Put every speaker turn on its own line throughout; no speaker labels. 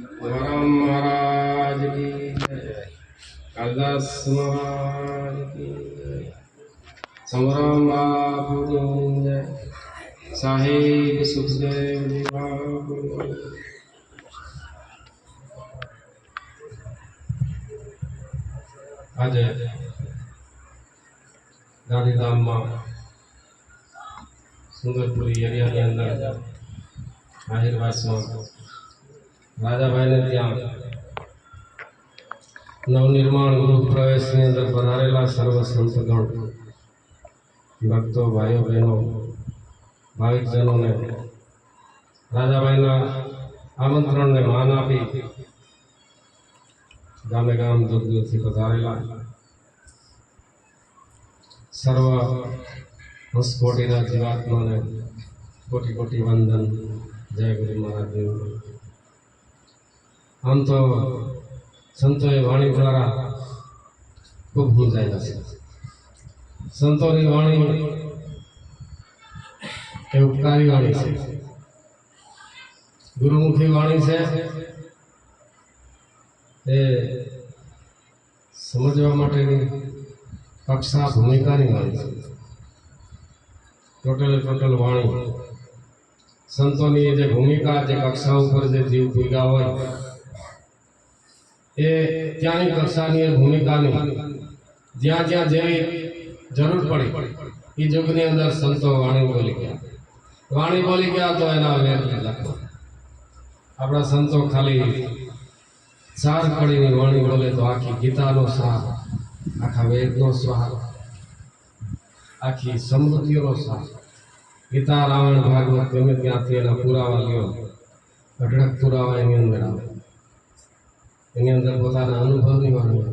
વરમ મહારાજ કી જય કાલિદાસ મહારાજ કી જય સમરમ બાપુની જય સાહેબ સુખદેવ આજે ગાંધીધામમાં સુંદરપુરી એરિયાની અંદર આહિરવાસમાં રાજાભાઈને ત્યાં નવનિર્માણ ગૃહ પ્રવેશની અંદર પધારેલા સર્વ સંતગણ, ભક્તો, ભાઈઓ, બહેનો, ભાવિકજનોને રાજાભાઈના આમંત્રણને માન આપી ગામે ગામ દૂર દૂરથી પધારેલા સર્વ હંસકોટીના જીવાત્માને કોટી કોટી વંદન. જય ગુરુ મહારાજનું આમ તો સંતોએ વાણી દ્વારા ખૂબ સમજાયેલા છે. સંતોની વાણી એ ઉપકારી વાણી છે. ગુરુમુખી વાણી છે એ સમજવા માટેની કક્ષા ભૂમિકાની વાણી છે. ટોટલ ટોટલ વાણી. સંતોની જે ભૂમિકા, જે કક્ષા ઉપર જે જીવ ભૂગા હોય એ ત્યાંની કક્ષાની ભૂમિકાની જ્યાં જ્યાં જેવી જરૂર પડી એ યુગની અંદર સંતો વાણી બોલી ગયા. વાણી બોલી ગયા તો એના વેદ લખો આપણા સંતો ખાલી સાર કડીની વાણી બોલે તો આખી ગીતાનો સાર, આખા વેદનો સ્વાર આખી સમૃદ્ધિનો સાર. ગીતા રાવણ ભાગવત ગમે ત્યાંથી એના પુરાવા લ્યો, અઢળક પુરાવા એની અંદર આવે. એની અંદર પોતાના અનુભવની વાણી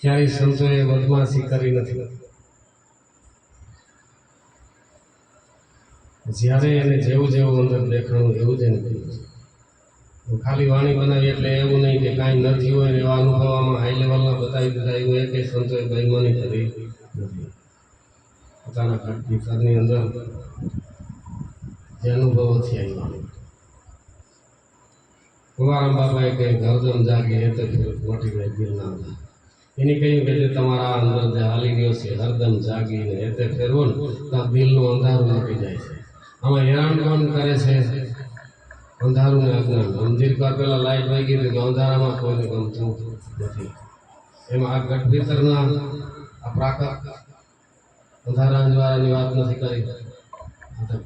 ક્યારેય સંતોએ બદમાશી કરી નથી. જ્યારે એને જેવું જેવું અંદર દેખાણું, એવું જ એને કહ્યું ખાલી વાણી બનાવી એટલે એવું નહીં કે કાંઈ નથી હોય એવા અનુભવમાં હાઈ લેવલના બતાવી દીધા એવું એ કંઈ સંતોએ બેઈમાની કરી નથી. પોતાના ઘટ ભીતરની અંદર જે અનુભવો આવી વાણી. કુમારામ બાબાએ કહ્યું ગરદન જાગે એ તો ફિર મોટી ભાઈ ના એની કહ્યું કે જે તમારા અંદર જે હાલી ગયો છે, હરદમ જાગીને એ તે ફેરવો ને, તો દિલનું અંધારું મૂકી જાય છે. આમાં હેરાન કોણ કરે છે? અંધારું ને અજ્ઞાન. મંદિર પર પેલા લાઈટ વાગી હતી કે અંધારામાં કોઈને ગમતું નથી. એમાં આ ગઢ ભીતરના આ પ્રાકૃત અંધારા અંજવારાની વાત નથી કરી.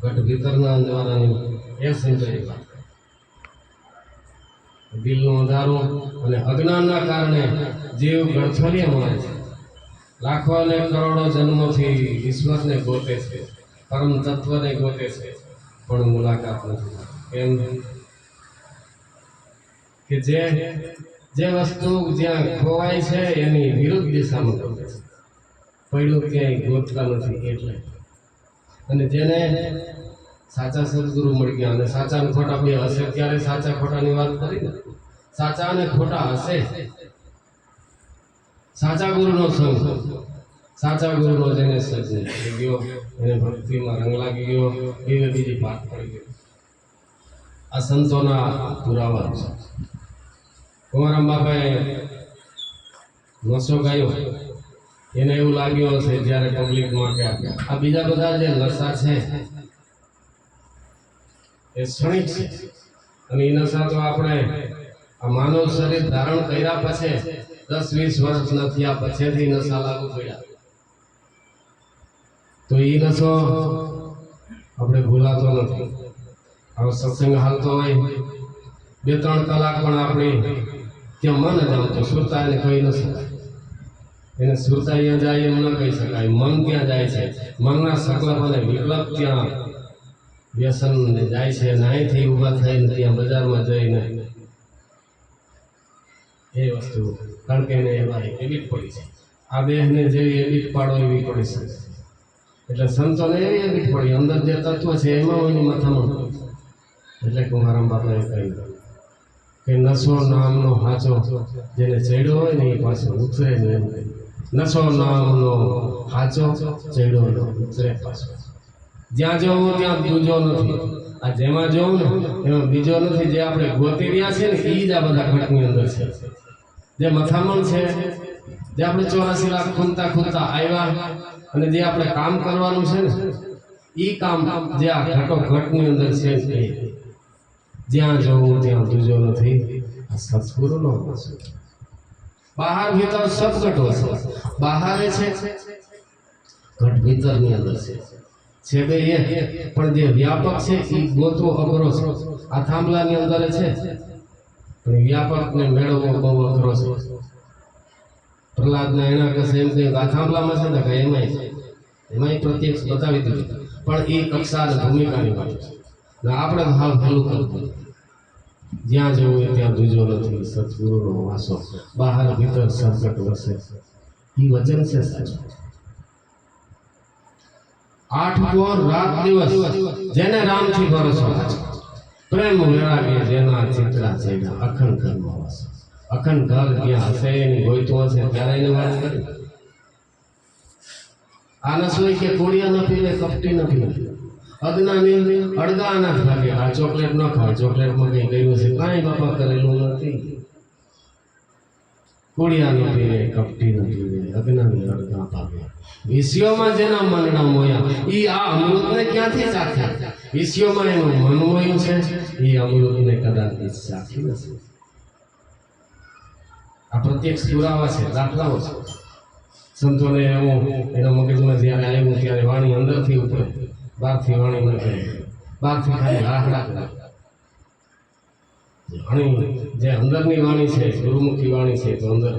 ગઢ ભીતરના અંજવારાની એ સંતોએ વાત. દિલનું અંધારું અને અજ્ઞાનના કારણે જીવ ગળથળીએ મળે છે. લાખો અને કરોડો જન્મોથી ઈશ્વરને ગોતે છે, પરમ તત્વને ગોતે છે, પણ મુલાકાત નથી એમ કે જે જે વસ્તુ જ્યાં ખોવાય છે, એની વિરુદ્ધ દિશામાં ગોતે છે. પડ્યું ક્યાંય ગોતતા નથી એટલે. અને જેને સાચા સદગુરુ મળી ગયા અને સાચા અને ખોટા બે હશે ત્યારે સાચા ખોટાની વાત કરી ને? સાચા અને ખોટા હશે. સાચા ગુરુનો સંગ. સાચા ગુરુનો જેને સજ્જન ગયો. એને ભક્તિમાં રંગ લાગી ગયો. એને બીજી વાત પડી ગયો આ સંતોના પુરાવા છે. કુમારામ બાપાએ નસો ગાયો. એને એવું લાગ્યું હશે જ્યારે પબ્લિકમાં કે આ બીજા બધા જે નશા છે એ ક્ષણિક છે. અને એ નશા તો આપણે આ માનવ શરીર ધારણ કર્યા પછી દસ વીસ વર્ષ ન થયા પછીથી નશા લાગુ પડ્યા. તો એ નશો આપણે ભૂલાતો નથી. હવે સત્સંગ હાલતો હોય, બે ત્રણ કલાક પણ આપણે ત્યાં મન જ આવતો સુરતા એને કહી ન શકાય. એને સુરતા અહીંયા જાય એમ ન કહી શકાય. મન ત્યાં જાય છે? મનના સકલપ અને વિકલ્પ ત્યાં વ્યસન જાય છે અને અહીંથી ઊભા થઈને ત્યાં બજારમાં જઈને એ વસ્તુ, કારણ કે એને એમાં એવી પડી છે. આ દેહને જેવી એવી પાડો એવી પડી છે. એટલે સંતોને એવી એવી પડી. અંદર જે તત્વ છે, એમાં એની માથામાં એટલે કુમારામ બાપાએ કહ્યું કે નસો નામનો હાચો જેને ચડ્યો હોય ને એ પાછો ઉતરે ને એમ કહ્યું. નશો નામનો હાચો ચડ્યો ઉતરે પાછો. જ્યાં જવું ત્યાં બીજો નથી. આ જેમાં જવું ને, એમાં બીજો નથી. જે આપણે ગોતી રહ્યા છે ને એ જ આ બધા ઘટની અંદર છે. જે મથામણ છે, જે આપણે ચોરાસી લાખ ખૂનતા ખૂનતા આવ્યા અને જે આપણે કામ કરવાનું છે ને એ કામ જે આ ઘટો ઘટની અંદર છે જ્યાં જવું ત્યાં બીજો નથી. આ સત્પુરુનો છે. બહાર ભીતર સબ ઘટો છે. બહાર છે. ઘટ ભીતરની અંદર છે. છે બે એ, પણ જે વ્યાપક છે એ ગોતવો અઘરો છે. આ થાંભલાની અંદર છે. પણ વ્યાપકને મેળવવો બહુ અઘરો છે. પ્રહલાદને એના કશે એમ કહ્યું આ થાંભલામાં છે ને કે એમાંય એમાંય પ્રત્યક્ષ બતાવી દીધું. પણ એ અને ભૂમિકાની વાત છે. આપણે હાલ ભલું કરતું જ્યાં જવું હોય ત્યાં જુજો નથી. સદગુરુનો વાસો. બહાર ભીતર સંકટ વસે. એ વચન છે સાચું. આઠ પોર રાત દિવસ, જેને રામથી ભરોસો પ્રેમ વેળાવીએ જેના ચિત્રા છે અખંડ ઘરમાં વાસ અખંડ ઘર જ્યાં હશે, એની ગોઈતું હશે, ત્યારે એને વાત કરી. આ હોય કે કોડિયા ન પીવે, કપટી ન પીવે. અજ્ઞાની અડધા અનાજ ભાગે. આ ચોકલેટ ન ખાય, ચોકલેટમાં કઈ ગયું છે કાંઈ બાપા કરેલું નથી. કોડિયા ન પીવે, કપટી ન પીવે. અજ્ઞાની અડગા ભાગે. વિષયોમાં જેના મનના મોયા, ઈ આ અમૃતને ક્યાંથી ચાખ્યા વિષયોમાં એનું મન મોયું છે એ અમૃતને કદાચ ચાખી નથી. આ પ્રત્યક્ષ પુરાવા છે, દાખલાઓ છે. સંતોને હું એના મગજમાં જ્યારે આવ્યું ત્યારે વાણી અંદરથી ઉપર, બહારથી વાણી ન કરે. બહારથી ખાલી કરે વાણી, જે અંદરની વાણી છે, ગુરુમુખી વાણી છે, તો અંદર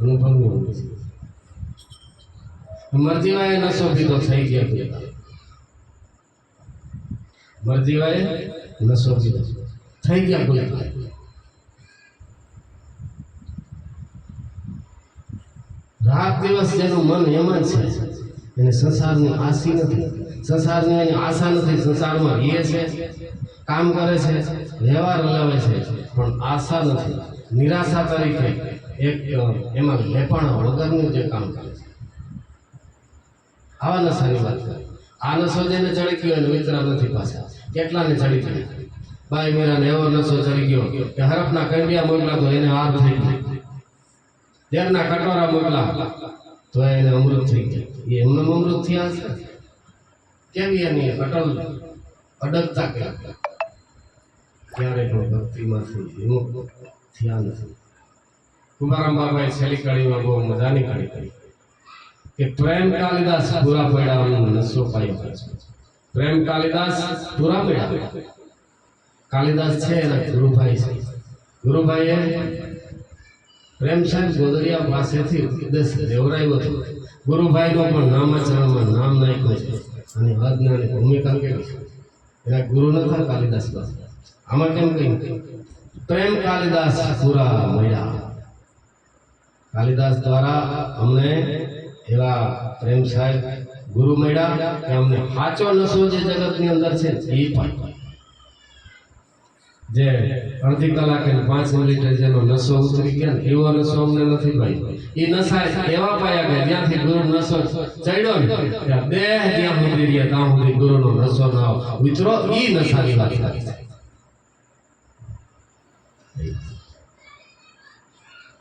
અનુભવની વાણી છે. મરજીવાએ નશો પીધો થઈ ગયો. પીતા મરજીવાએ નશો પીધો થઈ ગયા પીતા રાત દિવસ જેનું મન એમાં છે, એને સંસારની આશી નથી. સંસારની એની આશા નથી, સંસારમાં રહે છે, કામ કરે છે, વ્યવહાર હલાવે છે, પણ આશા નથી. નિરાશા તરીકે એક એમાં લેપાણા વગરનું જે કામ કરે છે. આવા નશાની વાત કરે. આ નશો જેને ચડી ગયો એને વિતરા નથી પાછા. કેટલાને ચડી ગયો? બાઈ મીરાને એવો નશો ચડી ગયો કે હરફના કંડિયા મોકલા તો એને હાર થઈ ગયો તેરના કટોરા મોકલા તો એને અમૃત થઈ ગયા. એ એમને અમૃત થયા છે? કેમ એની અટલ અડગતા કે ક્યારે પણ ભક્તિમાંથી વિમુખ થયા નથી કુમારામ બાબાએ છેલ્લી કડીમાં બહુ મજાની કડી કરી. કે પ્રેમ કાલિદાસ પૂરા પડ્યા નસો પાયો પ્રેમ કાલિદાસ પૂરા પડ્યા કાલિદાસ છે એના ગુરુભાઈ છે. ગુરુભાઈએ સાહેબ ગોદરિયા પાસેથી ઉપદેશ લેવડાવ્યો હતો. ગુરુભાઈનો પણ નામાચરણમાં નામ નાખ્યું છે અને અજ્ઞાની ભૂમિકા કેવી છે. એના ગુરુ નતા કાલિદાસ પાસે. આમાં કેમ કહ્યું? પ્રેમ કાલિદાસ પૂરા મળ્યા. કાલિદાસ દ્વારા અમને એવા પ્રેમ સાહેબ ગુરુ મળ્યા અમને સાચો નશો જે જગતની અંદર છે, એ પણ. જે અડધી કલાકે ને પાંચ મિનિટે જેનો નશો ઉતરી ગયા એવો નશો અમને નથી ભાઈ. એ નશા એવા પાયા ગયા, જ્યાંથી ગુરુ નશો ચડ્યો ને દેહ જ્યાં સુધી રહ્યા, ત્યાં સુધી ગુરુનો નશો ના ઉતરો એ નશાની વાત કરી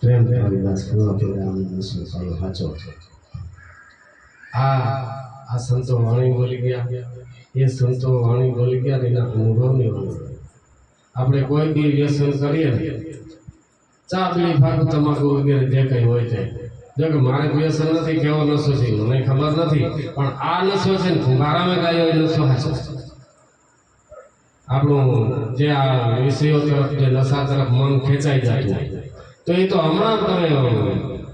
પ્રેમ કાલિદાસ પૂરો પ્રોગ્રામ નશો સારો, સાચો. છે આ આ સંતો વાણી બોલી ગયા. એ સંતો વાણી બોલી ગયા એના અનુભવની વાણી આપણે કોઈ બી વ્યસન કરીએ ને ચા બીડી ફાકું તમાકુ વગેરે જે કંઈ હોય છે. જો કે મારે વ્યસન નથી, કેવો નશો છે, મને ખબર નથી, પણ આ નશો છે ને ફુગારામાં ગાયો એ નશો હાચો. આપણું જે આ વિષયો તરફ, જે નશા તરફ મન ખેંચાઈ જાય તો એ તો હમણાં તમે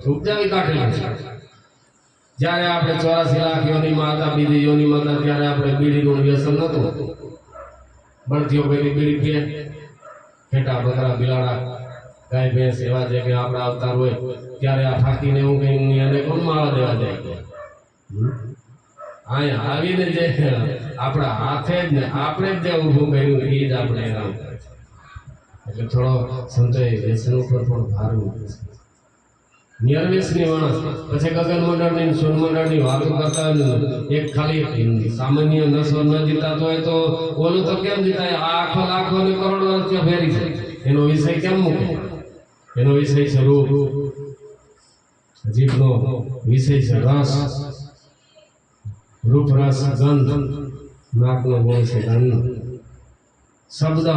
ઉપજાવી કાઢેલું છે. જ્યારે આપણે ચોરાસી લાખ યોનીમાં હતા બીજી યોનીમાં હતા ત્યારે આપણે બીડીનું વ્યસન નહોતું. બળતીઓ પેલી બીડી પીએ ઘેટા બકરા બિલાડા, ગાય, ભેંસ એવા જે કે આપણા અવતાર હોય, ત્યારે આ ફાકીને એવું કઈ એને કોણ માળા દેવા જાય. હમ? અહીંયા આવીને જે આપણા હાથે જ ને આપણે જ જે ઊભું કર્યું એ જ આપણે એનામ કરે છે. એટલે થોડો સંતોએ વ્યસન ઉપર પણ ભાર મૂકે છે. નિર્વેશની વણસ પછી ગગન મંડળની સૂન મંડળની વાતો કરતા એક ખાલી સામાન્ય નસો ન જીતાતો હોય તો ઓલું તો કેમ જીતાય? આ આખો લાખો ને કરોડો એનો વિષય કેમ એનો વિષય છે રૂપ. જીભનો વિષય છે રૂપ, રસ, ગંધ. નાકનો છે ગંધ. શબ્દ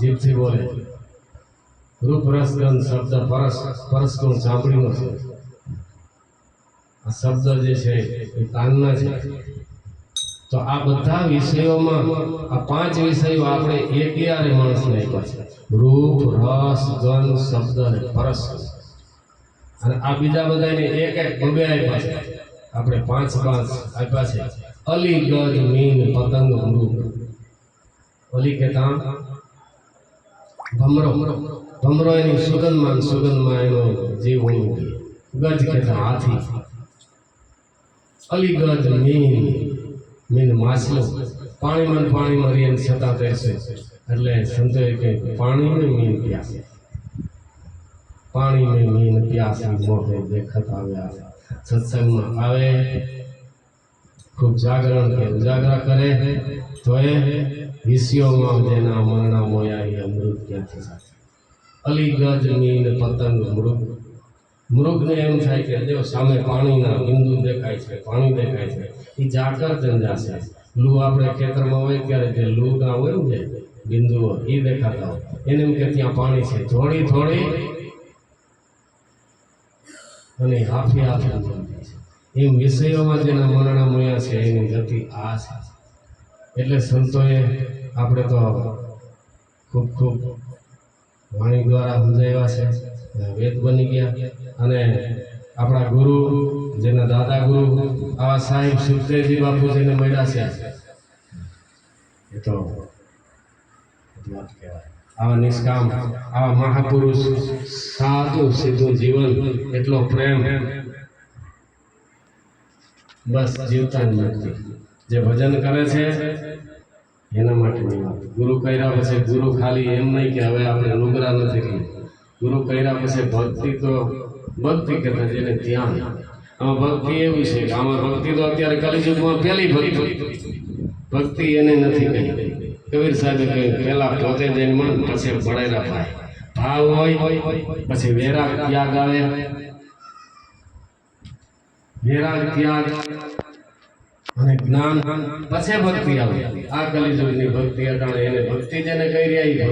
જીભથી બોલે. રૂપ રસ ગંધ શબ્દ પરસ પરસ ગુણ સાંભળીનો છે આ શબ્દ જે છે એ કાનના છે તો આ બધા વિષયોમાં આ પાંચ વિષયો આપણે એક યારે માણસને આપ્યા છે રૂપ રસ ગંધ શબ્દ અને પરસ અને આ બીજા બધાને એક એક બબે આપ્યા છે આપણે પાંચ પાંચ આપ્યા છે અલી ગજ મીન પતંગ મૃગ અલી કેતા ભમરો ભમરો એની સુગંધમાં સુગંધમાં એનો જીવ ગજ કહેતા હાથી. અલીગજ મીન મીન માછલો. પાણીમાં પાણીમાં રીએન છતાં રહેશે એટલે સંતોએ કે પાણીને મીન પ્યાસે. પાણીને મીન પ્યાસી, મોઢે દેખત આવ્યા સત્સંગમાં. આવે. ખૂબ જાગરણ કે ઉજાગરા કરે. તો એ વિષયોમાં જેના મરણા મોયા એ અમૃત ક્યાંથી સાથે અલી ગજ મીન પતંગ મૃગ. મૃગને એમ થાય કે જો સામે પાણીના બિંદુ દેખાય છે, પાણી દેખાય છે, એ જાકર જંજાશે લૂ આપણે ખેતરમાં હોય ત્યારે જે લૂ ના હોય ને બિંદુઓ, એ દેખાતા હોય. એને એમ કે ત્યાં પાણી છે. થોડી થોડી અને હાફી હાફી છે. એમ વિષયોમાં જેના મરણા મળ્યા છે, એની ગતિ આ છે. એટલે સંતોએ, આપણે તો ખૂબ ખૂબ વાણી દ્વારા સમજાવ્યા છે. વેદ બની ગયા. અને આપણા ગુરુ, જેના દાદા ગુરુ, આવા સાહેબ સુખદેવજી બાપુ જેને મળ્યા છે. એ તો વાત કહેવાય. આવા નિષ્કામ, આવા મહાપુરુષ સાદું સીધું જીવન, એટલો પ્રેમ. બસ જીવતા જ નથી. જે ભજન કરે છે એના માટેની વાત. ગુરુ કર્યા પછી ગુરુ ખાલી એમ નહીં કે હવે આપણે નુગરા નથી કરી ગુરુ કર્યા પછી ભક્તિ તો ભક્તિ કરતા જેને ધ્યાન આમાં ભક્તિ એવી છે કે આમાં ભક્તિ તો અત્યારે કલિયુગમાં પહેલી ભક્તિ. ભક્તિ એને નથી કહી કબીર સાહેબે કહ્યું, પહેલા પોતે જઈને મન, પછી ભળેલા થાય ભાવ હોય, પછી વેરાગ ત્યાગ આવે. વેરાગ ત્યાગ અને જ્ઞાન આ કલિયુગની ભક્તિ અટાણે એને ભક્તિ જેને કહી રહ્યા એ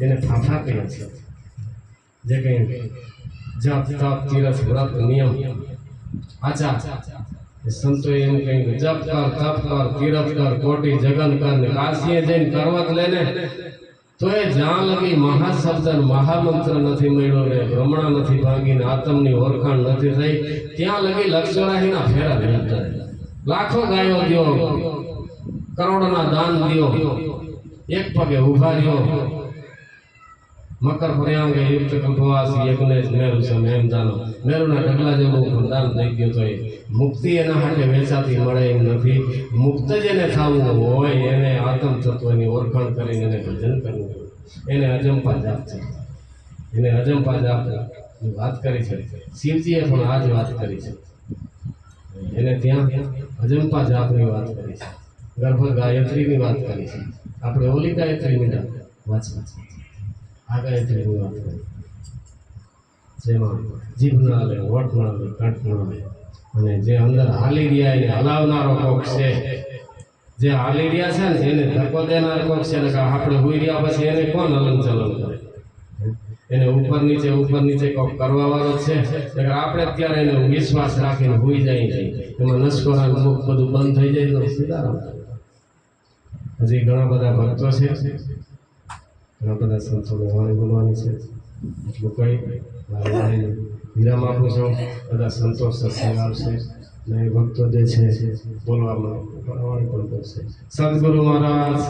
એને ફાફા કહે છે. જે કંઈ જપ તપ તીરથ, વ્રત, નિયમ, આચાર, એ સંતોએ એમ કહ્યું જપ કર, તપ કર, તીરથ કર, કોટી, જગન કર ને કાશીએ જઈને કરવત લેને તો એ જ્યાં લગી મહાશબ્દ મહામંત્ર નથી મળ્યો ને ભ્રમણા નથી ભાગીને આતમની ઓળખાણ નથી થઈ, ત્યાં લગી લક્ષરાહીના ફેરા ભેગા લાખો ગાયો દ્યો કરોડના દાન દ્યો એક પગે ઊભા રહ્યો મકર પર્યાંગે યુક્ત કંપવાસ યજ્ઞેશ મેરુ છે એમ જાણો. મેરુના ઢગલા જેવું પણ થઈ ગયું તો એ મુક્તિ એના માટે વેચાતી મળે એમ નથી. મુક્ત જેને થવું હોય એને આત્મ તત્વની ઓળખાણ કરીને એને ભજન કરવું એને અજંપા જાપ છે. એને અજંપા જાપ વાત કરી છે. શિવજીએ પણ આ જ વાત કરી છે. એને ત્યાં અજંપા જાપની વાત કરી છે. ગર્ભ ગાયત્રીની વાત કરી છે. આપણે ઓલી ગાયત્રીની વાત વાંચવા આ ગાયત્રીની વાત કરી. જેમાં જીભ ના લે વટ ના લે કંઠ ના લે અને જે અંદર હાલી રહ્યા એને હલાવનારો કોક છે. જે હાલી રહ્યા છે ને એને ધક્કો દેનાર કોક છે ને આપણે હુઈ રહ્યા પછી એને કોણ હલન ચલન કરે? એને ઉપર નીચે ઉપર નીચે કોક કરવાવાળો છે. એટલે આપણે અત્યારે એને વિશ્વાસ રાખીને હુઈ જાય છે એમાં નસકોરા મુખ બધું બંધ થઈ જાય તો હજી ઘણા બધા ભક્તો છે. ઘણા બધા સંતોને વાણી બોલવાની છે. એટલું કહી મારે વિરામ આપું છું. બધા સંતો સત્સંગ આવશે. ને ભક્તો જે છે, બોલવામાં પણ કરશે સદગુરુ મહારાજ.